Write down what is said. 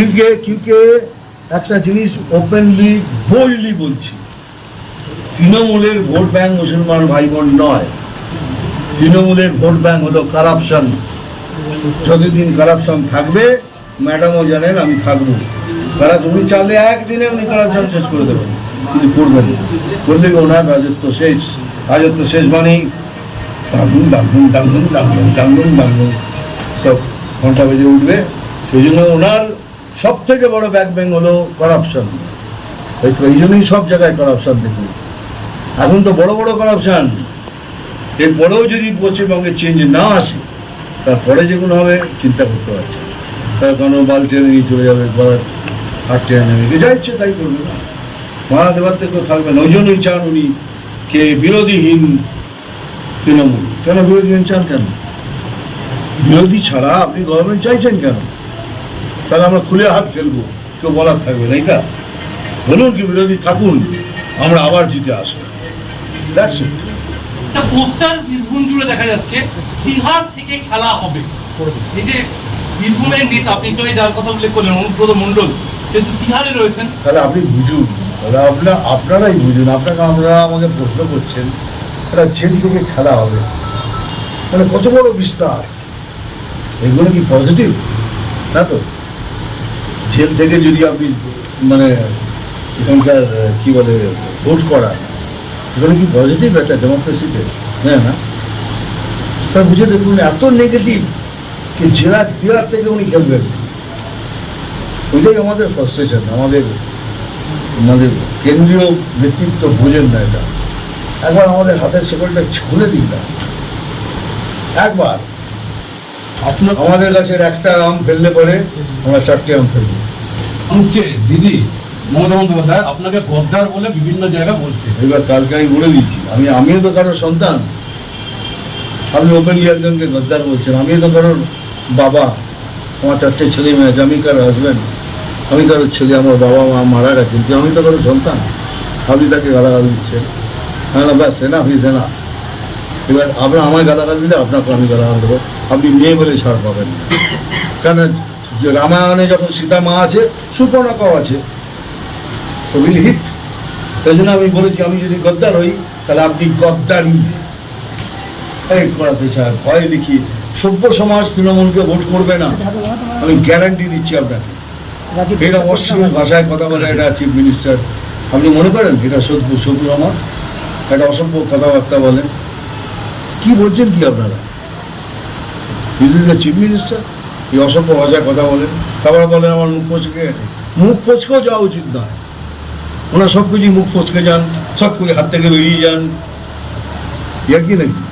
কিউকে কিউকে একটা জিনিস openly boldly বলছি। তৃণমূলের ভোট ব্যাংক মুসলমান ভাই বোন নয়। তৃণমূলের ভোট ব্যাংক হলো কারাপশন যতদিন কারাপশন থাকবে ম্যাডামও জানেন আমি থাকব। তারা তুমি চাইলে একদিনে উনি কারাপশন শেষ করে দেবেন, কিন্তু করবেন করলে ওনার রাজত্ব শেষ। রাজত্ব শেষ মানেই ডাঙ্গুন ডাঙ্গুন ডাঙ্গুন ডাঙ্গুন ডাঙ্গুন ডাঙ্গুন। সব ঘণ্টা বেজে উঠবে। সেই জন্য ওনার সব থেকে বড় ব্যাক ব্যাং হলো করাপশন এই জন্যই সব জায়গায় করাপশন দেখুন। এখন তো বড় বড় করাপশন এরপরেও যদি পশ্চিমবঙ্গে চেঞ্জ না আসে, তারপরে যেগুলো হবে চিন্তা করতে পারছে তার কোনো বাল টেনে নিয়ে চলে যাবে বা হাত টেনে নেবে, যা ইচ্ছে তাই করবে মারা দেওয়ার থেকে কেউ থাকবে না। ওই জন্যই চান উনি কে বিরোধীহীন তৃণমূল। কেন বিরোধীহীন চান কেন? বিরোধী ছাড়া আপনি গভর্নমেন্ট চাইছেন কেন? তাহলে আমরা খুলে হাত ফেলব। কেউ বলার থাকবে না এটা বলুন কি বিরোধী থাকুন আমরা আবার জিতে আসব। দ্যাটস ইট পোস্টার বীরভূম জুড়ে দেখা যাচ্ছে তিহার থেকে খেলা হবে। এই যে বীরভূমের নেতা আপনি একটু যার কথা উল্লেখ করলেন অনুব্রত মণ্ডল সেহেতু তিহারে রয়েছেন। তাহলে আপনি বুঝুন তাহলে আপনার আপনারাই বুঝুন আপনাকে আমরা আমাকে প্রশ্ন করছেন এটা জেল থেকে খেলা হবে। মানে কত বড় বিস্তার? এগুলো কি পজিটিভ না তো? জেল থেকে যদি আপনি মানে এখানকার কি বলে, ভোট করা এগুলো কি পজিটিভ একটা ডেমোক্রেসিতে হ্যাঁ না? স্যার বুঝে দেখুন, এত নেগেটিভ কি জেলা জেলার থেকে উনি খেলবেন। ওইটাই আমাদের ফ্রাস্ট্রেশন আমাদের আমাদের কেন্দ্রীয় নেতৃত্ব বোঝেন না এটা। একবার আমাদের হাতের শেকলটা খুলে দিন না। একবার। আমাদের গাছের একটা আম ফেললে পরে আমরা চারটে আম ফেলব। হচ্ছে দিদি মমতা বন্দ্যোপাধ্যায় আপনাকে গদ্দার বলে বিভিন্ন জায়গা বলছে। এবার কালকে আমি বলে দিচ্ছি আমি আমিও তো কারোর সন্তান। আপনি ওপেনলি একজনকে গদ্দার বলছেন আমিও তো কারোর বাবা। আমার চারটে ছেলে মেয়ে আছে আমি কারোর হাজব্যান্ড আমি কারোর ছেলে আমার বাবা মা মারা গেছেন কিন্তু আমি তো কারও সন্তান। আপনি তাকে গালাগাল দিচ্ছেন। হ্যাঁ না ব্যাস সেনা ফি সেনা এবার আপনার আমায় গালাগাল দিলে আপনাকে আমি গালাগাল দেবো। আপনি মেয়ে বলে ছাড় পাবেন না। কেন রামায়ণে যখন সীতা মা আছে সুপর্ণাকাও আছে তো উইল হিট তাই জন্য আমি বলেছি আমি যদি গদ্দার হই তাহলে আপনি গদ্দারি এই করাতে চান ভয় লিখি সভ্য সমাজ তৃণমূলকে ভোট করবে না। আমি গ্যারান্টি দিচ্ছি আপনাকে। এটা অশ্লীল ভাষায় কথা বলে এটা চিফ মিনিস্টার। আপনি মনে করেন এটা সভ্য সভ্য সমাজ? একটা অসভ্য কথাবার্তা বলেন। কি বলছেন কি আপনারা? This is the chief minister এই অসভ্য ভাষায় কথা বলেন। তারপর বলেন, আমার মুখ ফসকে গেছে। মুখ ফসকেও যাওয়া উচিত নয়। ওনার সব কিছুই মুখ ফসকে যান, সব কিছু হাত থেকে বেরিয়ে যান। ইয়া কি নাকি?